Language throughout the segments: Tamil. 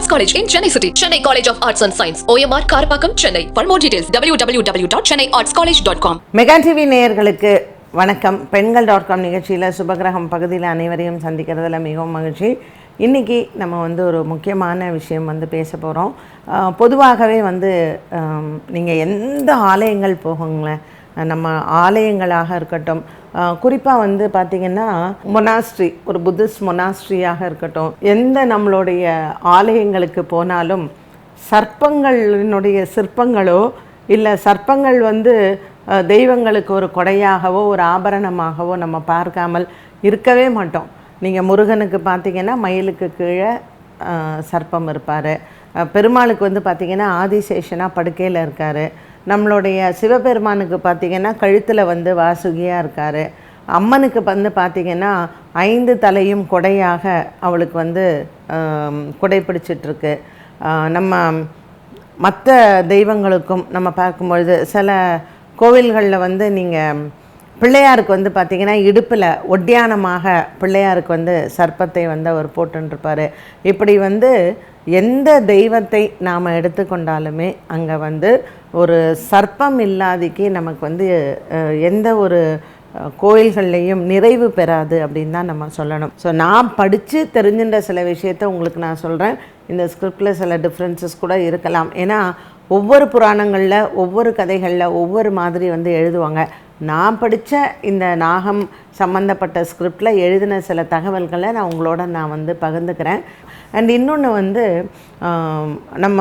Arts College in Chennai City, Chennai College of Arts and Science, OMR Karapakam, Chennai For more details, www.chennaiartscollege.com. Mega TV நேயர்களுக்கு வணக்கம். பெண்கள் டாட் காம் நிகழ்ச்சியில் சுபகிரகம் பகுதியில் அனைவரையும் சந்திக்கிறதுல மிகவும் மகிழ்ச்சி. இன்றைக்கி நம்ம வந்து ஒரு முக்கியமான விஷயம் வந்து பேச போகிறோம் பொதுவாகவே வந்து நீங்கள் எந்த ஆலயங்கள் போகுங்களேன்? நம்ம ஆலயங்களாக இருக்கட்டும். குறிப்பாக வந்து பார்த்திங்கன்னா மொனாஸ்ட்ரி ஒரு புத்திஸ்ட் மொனாஸ்ட்ரியாக இருக்கட்டும். எந்த நம்மளுடைய ஆலயங்களுக்கு போனாலும் சர்ப்பங்களினுடைய சிற்பங்களோ இல்லை சர்ப்பங்கள் வந்து தெய்வங்களுக்கு ஒரு கொடையாகவோ ஒரு ஆபரணமாகவோ நம்ம பார்க்காமல் இருக்கவே மாட்டோம். நீங்கள் முருகனுக்கு பார்த்தீங்கன்னா மயிலுக்கு கீழே சர்ப்பம் இருப்பார். பெருமாளுக்கு வந்து பார்த்திங்கன்னா ஆதிசேஷனாக படுக்கையில் இருக்கார். நம்மளுடைய சிவபெருமானுக்கு பார்த்திங்கன்னா கழுத்தில் வந்து வாசுகியாக இருக்கார். அம்மனுக்கு வந்து பார்த்திங்கன்னா ஐந்து தலையும் கொடையாக அவளுக்கு வந்து குடை பிடிச்சிட்ருக்கு. நம்ம மற்ற தெய்வங்களுக்கும் நம்ம பார்க்கும்பொழுது சில கோவில்களில் வந்து நீங்கள் பிள்ளையாருக்கு வந்து பார்த்திங்கன்னா இடுப்பில் ஒட்டியானமாக பிள்ளையாருக்கு வந்து சர்ப்பத்தை வந்து அவர் போட்டுருப்பார் இப்படி வந்து எந்த தெய்வத்தை நாம் எடுத்துக்கொண்டாலுமே அங்கே வந்து ஒரு சர்ப்பம் இல்லாதிக்கு நமக்கு வந்து எந்த ஒரு கோயில்கள்லேயும் கோயில்கள்லையும் நிறைவு பெறாது அப்படின்னு தான் நம்ம சொல்லணும். ஸோ நான் படித்து தெரிஞ்சின்ற சில விஷயத்த உங்களுக்கு நான் சொல்கிறேன் இந்த ஸ்கிரிப்டில் சில டிஃப்ரென்சஸ் கூட இருக்கலாம். ஏன்னா ஒவ்வொரு புராணங்களில் ஒவ்வொரு கதைகளில் ஒவ்வொரு மாதிரி வந்து எழுதுவாங்க. நான் படித்த இந்த நாகம் சம்மந்தப்பட்ட ஸ்கிரிப்டில் எழுதின சில தகவல்களை நான் உங்களோட நான் வந்து பகிர்ந்துக்கிறேன். அண்ட் இன்னொன்று வந்து நம்ம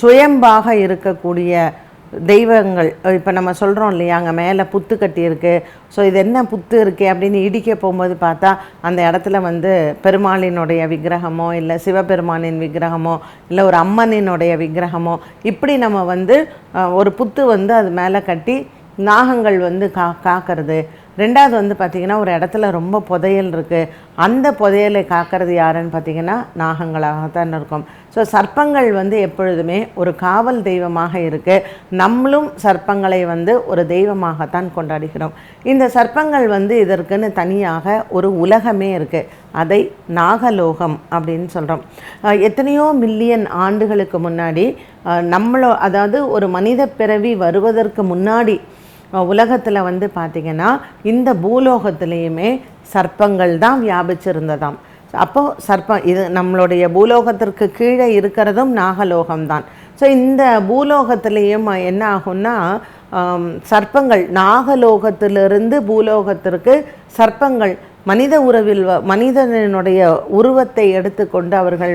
சுயம்பாக இருக்கக்கூடிய தெய்வங்கள் இப்போ நம்ம சொல்கிறோம் இல்லையா அங்கே மேலே புத்து கட்டி இருக்குது ஸோ இது என்ன புத்து இருக்குது அப்படின்னு இடிக்க போகும்போது பார்த்தா அந்த இடத்துல வந்து பெருமாளினுடைய விக்கிரகமோ இல்லை சிவபெருமானின் விக்கிரகமோ இல்லை ஒரு அம்மனினுடைய விக்கிரகமோ இப்படி நம்ம வந்து ஒரு புத்து வந்து அது மேலே கட்டி நாகங்கள் வந்து கா காக்கிறது. ரெண்டாவது வந்து பார்த்திங்கன்னா ஒரு இடத்துல ரொம்ப புதையல் இருக்குது அந்த புதையலை காக்கிறது யாருன்னு பார்த்திங்கன்னா நாகங்களாகத்தான் இருக்கும். ஸோ சர்ப்பங்கள் வந்து எப்பொழுதுமே ஒரு காவல் தெய்வமாக இருக்குது நம்மளும் சர்ப்பங்களை வந்து ஒரு தெய்வமாகத்தான் கொண்டாடுகிறோம். இந்த சர்ப்பங்கள் வந்து இதற்குன்னு தனியாக ஒரு உலகமே இருக்குது அதை நாகலோகம் அப்படின்னு சொல்கிறோம் எத்தனையோ மில்லியன் ஆண்டுகளுக்கு முன்னாடி நம்மளோ அதாவது ஒரு மனித பிறவி வருவதற்கு முன்னாடி உலகத்தில் வந்து பார்த்திங்கன்னா இந்த பூலோகத்திலையுமே சர்ப்பங்கள் தான் வியாபிச்சிருந்ததாம். அப்போது சர்ப்பம் இது நம்மளுடைய பூலோகத்திற்கு கீழே இருக்கிறதும் நாகலோகம்தான் ஸோ இந்த பூலோகத்திலையும் என்ன ஆகும்னா சர்ப்பங்கள் நாகலோகத்திலிருந்து பூலோகத்திற்கு சர்ப்பங்கள் மனித உறவில் வ- மனிதனுடைய உருவத்தை எடுத்துக்கொண்டு அவர்கள்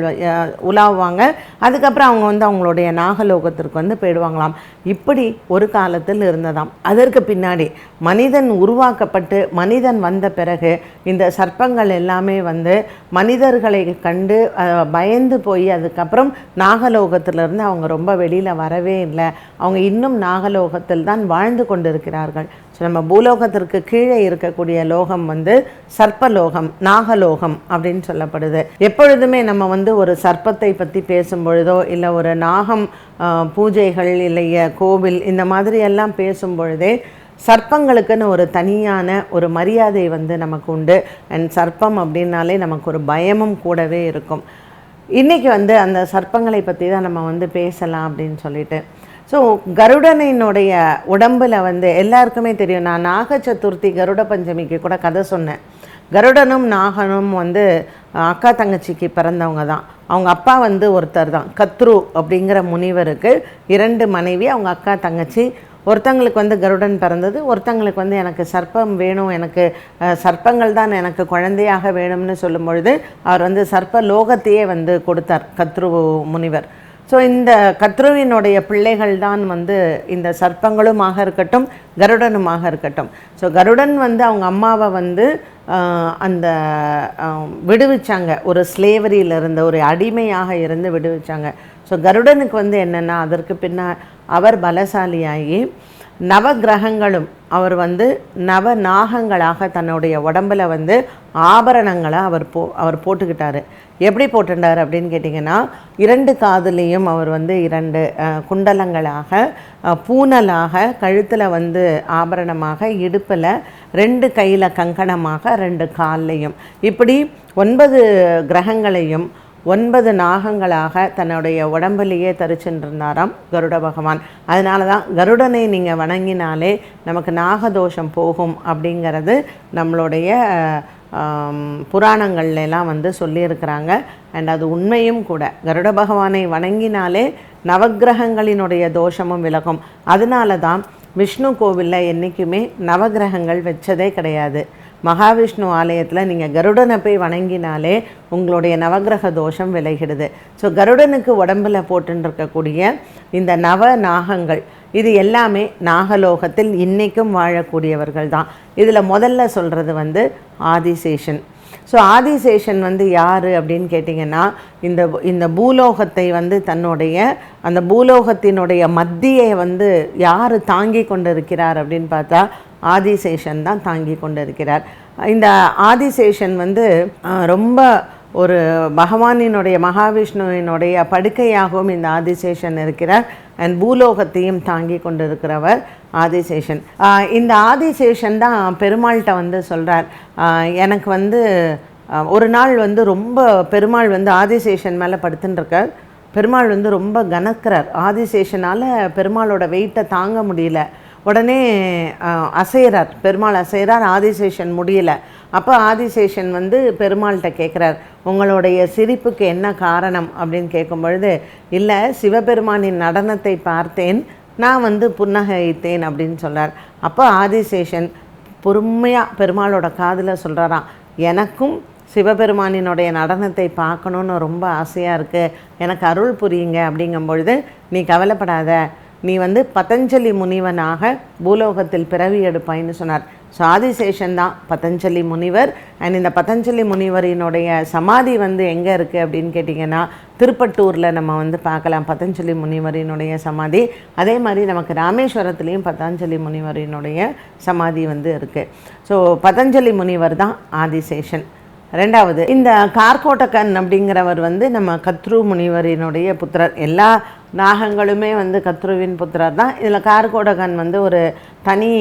உலாவுவாங்க. அதுக்கப்புறம் அவங்க வந்து அவங்களுடைய நாகலோகத்திற்கு வந்து போயிடுவாங்களாம். இப்படி ஒரு காலத்தில் இருந்ததாம். அதற்கு பின்னாடி மனிதன் உருவாக்கப்பட்டு மனிதன் வந்த பிறகு இந்த சர்ப்பங்கள் எல்லாமே வந்து மனிதர்களை கண்டு பயந்து போய் அதுக்கப்புறம் நாகலோகத்திலிருந்து அவங்க ரொம்ப வெளியில் வரவே இல்லை. அவங்க இன்னும் நாகலோகத்தில் தான் வாழ்ந்து கொண்டிருக்கிறார்கள். ஸோ நம்ம பூலோகத்திற்கு கீழே இருக்கக்கூடிய லோகம் வந்து சர்ப்பலோகம் நாகலோகம் அப்படின்னு சொல்லப்படுது. எப்பொழுதுமே நம்ம வந்து ஒரு சர்ப்பத்தை பற்றி பேசும் பொழுதோ இல்லை ஒரு நாகம் பூஜைகள் இல்லைய கோவில் இந்த மாதிரி எல்லாம் பேசும் பொழுதே சர்ப்பங்களுக்குன்னு ஒரு தனியான ஒரு மரியாதை வந்து நமக்கு உண்டு. அண்ட் சர்ப்பம் அப்படின்னாலே நமக்கு ஒரு பயமும் கூடவே இருக்கும். இன்றைக்கி வந்து அந்த சர்ப்பங்களை பற்றி தான் நம்ம வந்து பேசலாம் அப்படின்னு சொல்லிட்டு. ஸோ கருடனினுடைய உடம்பில் வந்து எல்லாருக்குமே தெரியும். நான் நாக சதுர்த்தி கருட பஞ்சமிக்கு கூட கதை சொன்னேன். கருடனும் நாகனும் வந்து அக்கா தங்கச்சிக்கு பிறந்தவங்க தான். அவங்க அப்பா வந்து ஒருத்தர் தான். கத்ரு அப்படிங்கிற முனிவருக்கு இரண்டு மனைவி அவங்க அக்கா தங்கச்சி. ஒருத்தங்களுக்கு வந்து கருடன் பிறந்தது ஒருத்தங்களுக்கு வந்து எனக்கு சர்ப்பம் வேணும் எனக்கு சர்ப்பங்கள் தான் எனக்கு குழந்தையாக வேணும்னு சொல்லும் பொழுது அவர் வந்து சர்ப்ப லோகத்தையே வந்து கொடுத்தார் கத்ரு முனிவர். ஸோ இந்த கத்ருவினுடைய பிள்ளைகள் தான் வந்து இந்த சர்ப்பங்களுமாக இருக்கட்டும் கருடனுமாக இருக்கட்டும். ஸோ கருடன் வந்து அவங்க அம்மாவை வந்து அந்த விடுவிச்சாங்க. ஒரு ஸ்லேவரியில் இருந்த ஒரு அடிமையாக இருந்து விடுவிச்சாங்க. ஸோ கருடனுக்கு வந்து என்னென்னா அதற்கு பின்ன அவர் பலசாலியாகி நவ கிரகங்களும் அவர் வந்து நவ நாகங்களாக தன்னுடைய உடம்புல வந்து ஆபரணங்களை அவர் போ அவர் போட்டுக்கிட்டாரு. எப்படி போட்டுட்டார் அப்படின்னு கேட்டிங்கன்னா இரண்டு காதுலேயும் அவர் வந்து இரண்டு குண்டலங்களாக பூனலாக கழுத்தில் வந்து ஆபரணமாக இடுப்பில் ரெண்டு கையில் கங்கணமாக ரெண்டு கால்லையும். இப்படி ஒன்பது கிரகங்களையும் ஒன்பது நாகங்களாக தன்னுடைய உடம்புலேயே தரிச்சுருந்தாராம் கருட பகவான். அதனால தான் கருடனை நீங்கள் வணங்கினாலே நமக்கு நாகதோஷம் போகும் அப்படிங்கிறது நம்மளுடைய புராணங்கள்லாம் புராணங்கள்ல எல்லாம் வந்து சொல்லியிருக்கிறாங்க. அண்ட் அது உண்மையும் கூட. கருட பகவானை வணங்கினாலே நவக்கிரகங்களினுடைய தோஷமும் விலகும். அதனால தான் விஷ்ணு கோவிலில் என்றைக்குமே நவக்கிரகங்கள் வச்சதே கிடையாது. மகாவிஷ்ணு ஆலயத்தில் நீங்கள் கருடனை போய் வணங்கினாலே உங்களுடைய நவக்கிரக தோஷம் விலகிடுது. ஸோ கருடனுக்கு உடம்புல போட்டுருக்கக்கூடிய இந்த நவ நாகங்கள் இது எல்லாமே நாகலோகத்தில் இன்றைக்கும் வாழக்கூடியவர்கள் தான் இதில் முதல்ல சொல்கிறது வந்து ஆதிசேஷன். ஸோ ஆதிசேஷன் வந்து யார் அப்படின்னு கேட்டிங்கன்னா இந்த இந்த பூலோகத்தை வந்து தன்னுடைய அந்த பூலோகத்தினுடைய மத்தியை வந்து யார் தாங்கி கொண்டு இருக்கிறார் அப்படின்னு பார்த்தா ஆதிசேஷன் தான் தாங்கி கொண்டு இருக்கிறார் இந்த ஆதிசேஷன் வந்து ரொம்ப ஒரு பகவானினுடைய மகாவிஷ்ணுவினுடைய படுக்கையாகவும் இந்த ஆதிசேஷன் இருக்கிறார். அண்ட் பூலோகத்தையும் தாங்கி கொண்டு இருக்கிறவர் ஆதிசேஷன் இந்த ஆதிசேஷன் தான் பெருமாள்கிட்ட வந்து சொல்கிறார் எனக்கு வந்து ஒரு நாள் வந்து ரொம்ப பெருமாள் வந்து ஆதிசேஷன் மேலே படுத்துட்டுருக்கார் பெருமாள் வந்து ரொம்ப கணக்கிறார் ஆதிசேஷனால் பெருமாளோட வெயிட்டை தாங்க முடியல. உடனே அசைகிறார் பெருமாள் அசைகிறார் ஆதிசேஷன் முடியல. அப்போ ஆதிசேஷன் வந்து பெருமாள்கிட்ட கேட்குறார் உங்களுடைய சிரிப்புக்கு என்ன காரணம்? அப்படின்னு கேட்கும் பொழுது இல்லை சிவபெருமானின் நடனத்தை பார்த்தேன் நான் வந்து புன்னகைத்தேன் அப்படின்னு சொல்கிறார் அப்போ ஆதிசேஷன் பொறுமையாக பெருமாளோட காதில் சொல்கிறாராம் எனக்கும் சிவபெருமானினுடைய நடனத்தை பார்க்கணுன்னு ரொம்ப ஆசையாக இருக்குது எனக்கு அருள் புரியுங்க அப்படிங்கும் பொழுது நீ கவலைப்படாத நீ வந்து பதஞ்சலி முனிவனாக பூலோகத்தில் பிறவி எடுப்பாய்ன்னு சொன்னார். ஸோ ஆதிசேஷன் தான் பதஞ்சலி முனிவர். அண்ட் இந்த பதஞ்சலி முனிவரினுடைய சமாதி வந்து எங்கே இருக்குது அப்படின்னு கேட்டிங்கன்னா திருப்பட்டூரில் நம்ம வந்து பார்க்கலாம். பதஞ்சலி முனிவரினுடைய சமாதி. அதே மாதிரி நமக்கு ராமேஸ்வரத்துலேயும் பதஞ்சலி முனிவரினுடைய சமாதி வந்து இருக்குது ஸோ பதஞ்சலி முனிவர் தான் ஆதிசேஷன். ரெண்டாவது இந்த கார்கோட்டக்கன் அப்படிங்கிறவர் வந்து நம்ம கத்ரு முனிவரினுடைய புத்திரர். எல்லா நாகங்களுமே வந்து கத்ருவின் புத்திரர் தான். இதில் கார்கோடகன் வந்து ஒரு தனி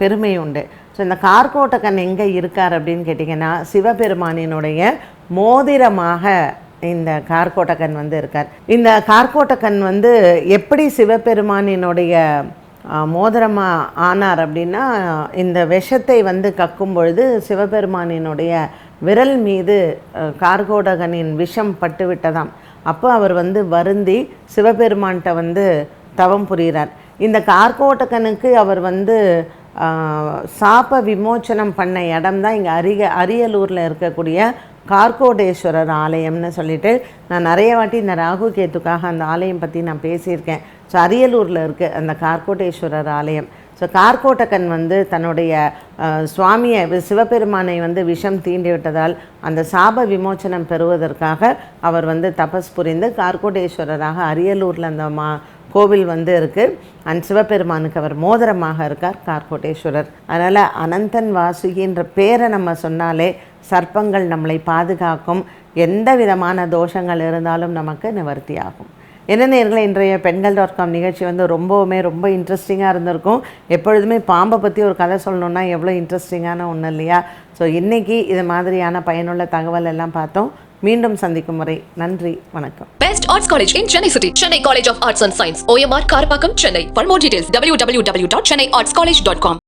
பெருமை உண்டு. ஸோ இந்த கார்கோட்டகன் எங்கே இருக்கார் அப்படின்னு கேட்டிங்கன்னா சிவபெருமானினுடைய மோதிரமாக இந்த கார்கோட்டகன் வந்து இருக்கார். இந்த கார்கோட்டகன் வந்து எப்படி சிவபெருமானினுடைய மோதிரமாக ஆனார் அப்படின்னா இந்த விஷத்தை வந்து கக்கும் பொழுது சிவபெருமானினுடைய விரல் மீது கார்கோடகனின் விஷம் பட்டு விட்டதாம். அப்போ அவர் வந்து வருந்தி சிவபெருமான்கிட்ட வந்து தவம் புரிகிறார். இந்த கார்கோட்டகனுக்கு அவர் வந்து சாப விமோச்சனம் பண்ண இடம் தான் இங்கே அரிய அரியலூரில் இருக்கக்கூடிய கார்கோடேஸ்வரர் ஆலயம்னு சொல்லிட்டு நான் நிறைய வாட்டி இந்த ராகு கேத்துக்காக அந்த ஆலயம் பற்றி நான் பேசியிருக்கேன். ஸோ அரியலூரில் இருக்குது அந்த கார்கோடேஸ்வரர் ஆலயம். ஸோ கார்கோட்டக்கன் வந்து தன்னுடைய சுவாமியை சிவபெருமானை வந்து விஷம் தீண்டி விட்டதால் அந்த சாப விமோச்சனம் பெறுவதற்காக அவர் வந்து தபஸ் புரிந்து கார்கோடேஸ்வரராக அரியலூரில் அந்த மா கோவில் வந்து இருக்குது அண்ட் சிவபெருமானுக்கு அவர் மோதிரமாக இருக்கார் கார்கோட்டேஸ்வரர் அதனால் அனந்தன் வாசுகின்ற பேரை நம்ம சொன்னாலே சர்ப்பங்கள் நம்மளை பாதுகாக்கும். எந்த விதமான தோஷங்கள் இருந்தாலும் நமக்கு நிவர்த்தியாகும். என்ன நேர்களை இன்றைய பெண்கள் டாட் காம் நிகழ்ச்சி வந்து ரொம்பவுமே ரொம்ப இன்ட்ரெஸ்டிங்காக இருந்திருக்கும். எப்பொழுதுமே பாம்பை பற்றி ஒரு கதை சொல்லணுன்னா எவ்வளோ இன்ட்ரெஸ்டிங்கான ஒன்று இல்லையா? ஸோ இன்றைக்கி இது மாதிரியான பயனுள்ள தகவல் எல்லாம் பார்த்தோம். மீண்டும் சந்திக்கும் முறை. நன்றி. வணக்கம். Best arts college in Chennai city Chennai college of arts and science OMR Karapakkam Chennai for more details W W W dot Chennai arts college dot com